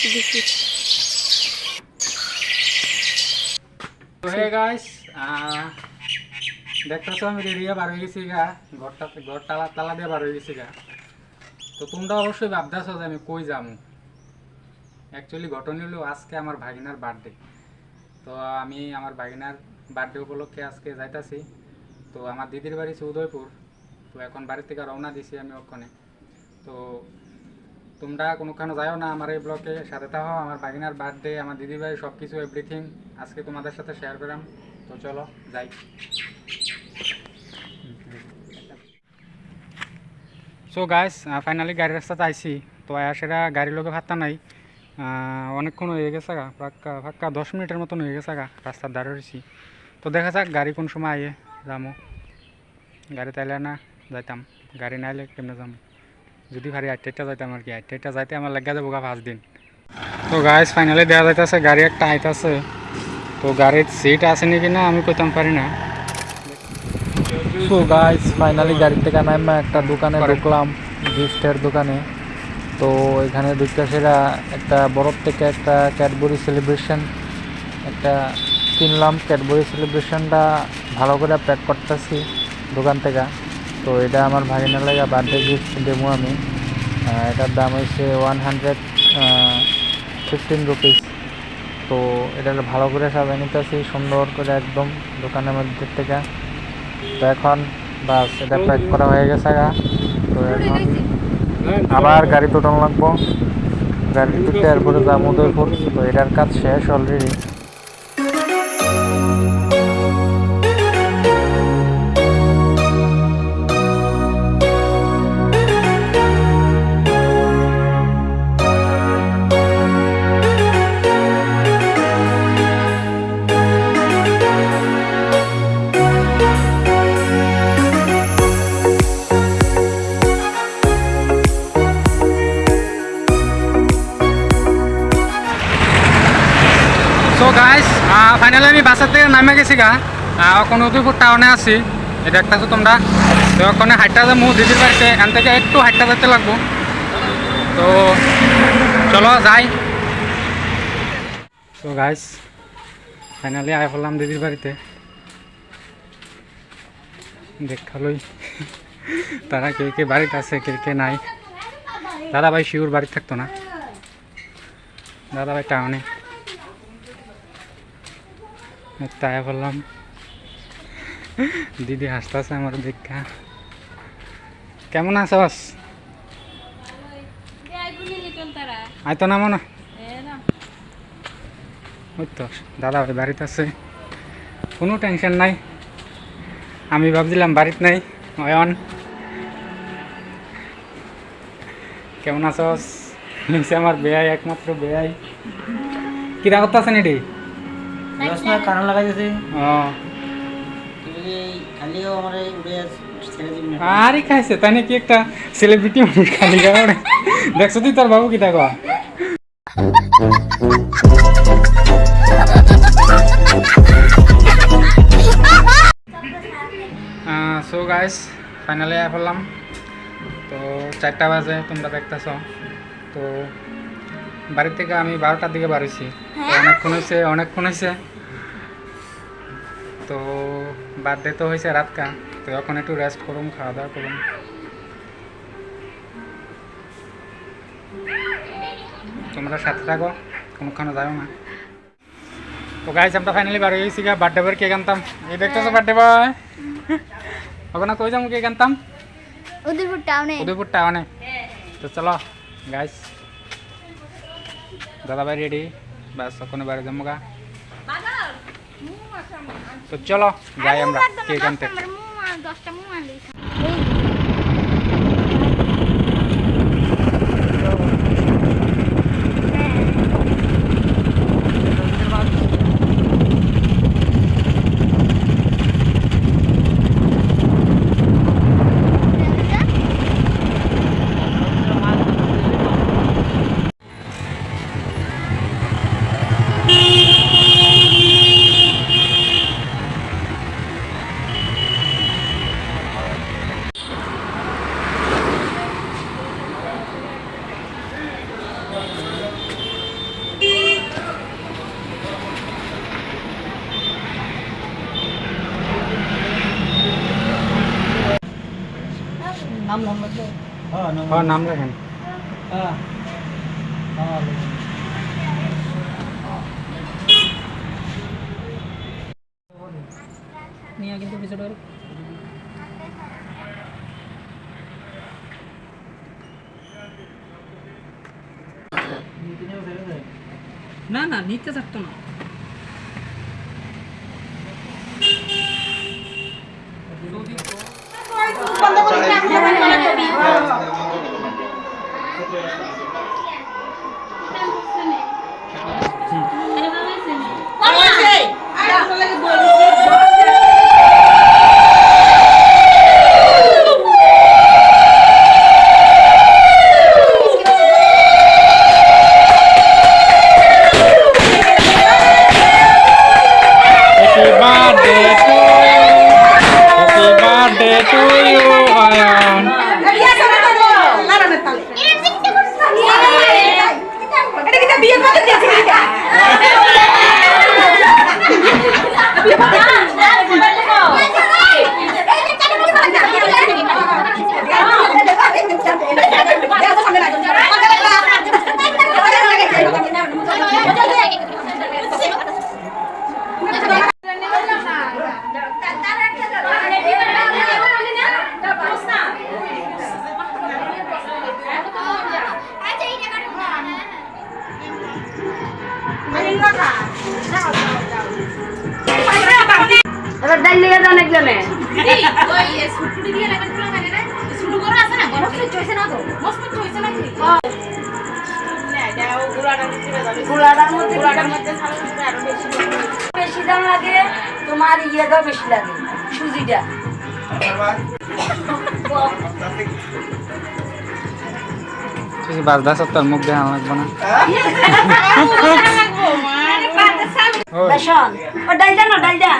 দেখি গাইস দেখতেছো আমি রেডিয়া বার হয়ে গেছি গা। ঘরটা ঘর তালা তালা দিয়ে বার হয়ে গেছি গা। তো তোমরা অবশ্যই ভাবতেছো যে আমি কই যাব। অ্যাকচুয়ালি ঘটনা হলো আজকে আমার ভাগিনার বার্থডে তো আমি আমার ভাগিনার বার্থডে উপলক্ষে আজকে যাইতাছি। তো আমার দিদির বাড়ি উদয়পুর। তো এখন বাড়ি থেকে রওনা দিছি আমি ওখানে। তো তোমরা কোনোখানে যাও না আমার এই ব্লকে, সাথে থাকো, আমার বাগিনার বার্থডে আমার দিদির ভাই সব কিছু এভরিথিং আজকে তোমাদের সাথে শেয়ার করলাম। তো চলো, যাই। সো গাইস ফাইনালি গাড়ির রাস্তাতে আইছি। তো সেটা গাড়ির লোকে ভাত্তা নাই। অনেকক্ষণ হয়ে গেছে গা, ফাঁকা ফাঁকা দশ মিনিটের মতন হয়ে গেছে গা, রাস্তার ধারে রয়েছি তো দেখা যাক গাড়ি কোন সময় আইয়ে যামো। গাড়ি তাইলে না, যাইতাম। গাড়ি নাইলে কেমনে যাম? যদি ভারি আটটা যাইতাম আর কি আটটা যাইতে আমার লাগা যাব গা পাঁচ দিন। তো গাইস ফাইনালি দেওয়া যাইতেছে গাড়ি একটা আইতাছে। তো গাড়ির সিট আছে নাকি না আমি কইতাম পারি না। সো গাইস ফাইনালি গাড়ি থেকে নামে একটা দোকানে ঢুকলাম গিফটের দোকানে। তো এখানে ঢুকতে সেরা একটা বরফ থেকে একটা ক্যাডবরি সেলিব্রেশন একটা কিনলাম। ক্যাডবরি সেলিব্রেশনটা ভালো করে প্যাক করতেছি দোকান থেকে। তো এটা আমার ভাগিনার লাগে বার্থডে গিফট দেবো আমি। এটার দাম হয়েছে ওয়ান হান্ড্রেড ফিফটিন রুপিস তো এটা ভালো করে সাজাই নিতেছি, সুন্দর করে একদম দোকানের মধ্যে থেকে। তো এখন বাস, এটা প্যাক করা হয়ে গেছে গা। তো এখন আবার গাড়ি তোটানো লাগবো। গাড়ি তুলতে এরপরে যাব উদয়পুর। তো এটার কাজ শেষ অলরেডি ফাইনালি আমি বাসার থেকে নামে গেছি গা। এখন উদয়পুর টাউনে আছি। এটা তোমরা। তো ওখানে হাইটটা যাব দিদির বাড়িতে এখান থেকে একটু হাইটটা যেতে লাগবো। তো চলো, যাই। তো গাইস ফাইনালি আয় পড়লাম দিদির বাড়িতে দেখালই তারা কে কে বাড়িতে আছে, কে কে নাই। দাদা ভাই শিউর বাড়ি থাকতো না। দাদা ভাই টাউনে তাই বললাম দিদি হাসতেছে আমার দেখা কেমন আছস আয় তো নামো না। ওই তো দাদা ভাই বাড়িতে আছে। কোনো টেনশন নাই। আমি ভাবছিলাম বাড়িতে নাই অয়ন। কেমন আছস নিচে আমার বেয়াই একমাত্র বেয়াই। কিরা করতে আছেন কারণ ও খালিও আমার উড়ে ছেড়ে দিবি আরে খাইছে তাই নাকি একটা সেলিব্রিটি মানুষ খালি গাওড়ে দেখছ তুই তোর বাবু কি দেখো সো গাইস ফাইনালি আয় পড়লাম। তো চারটা বাজে তোমরা দেখতেছ। তো বাড়ি থেকে আমি বারোটার দিকে বাড়িছি তো অনেকক্ষণ হয়েছে অনেকক্ষণ হয়েছে। তো বার্থডে তো হয়েছে রাতকা। তো এখন একটু রেস্ট করুম খাওয়া দাওয়া করুম। তোমরা সাথে থাকো কোনোখানে যাও না। তো গাইজ আমরা ফাইনালি বার হয়ে গেছি বার্থডে বার কেক আনতাম। এই দেখতেছো বার্থডে বয় ওখানে কই যাব কেক আনতাম? উদয়পুর টাউনে উদয়পুর টাউনে তো চলো গাইস দাদা ভাই রেডি বাস ওখানে বাইরে যাব গা তো চলো যাই আমরা কেক আনতে দশটা মুখ আনলি হ্যাঁ নাম লেখেন নিয়ে কিন্তু বিষয়টা না না নিতে থাকতো না এবার ডাল লেগে যান একজনে বেশি দাম লাগে তোমার ইয়েটাও বেশি লাগে সুজিটা। বাজদা সত্তর মুখ দেখানো লাগবে না? বেসন। ও ডালটা না ডালটা।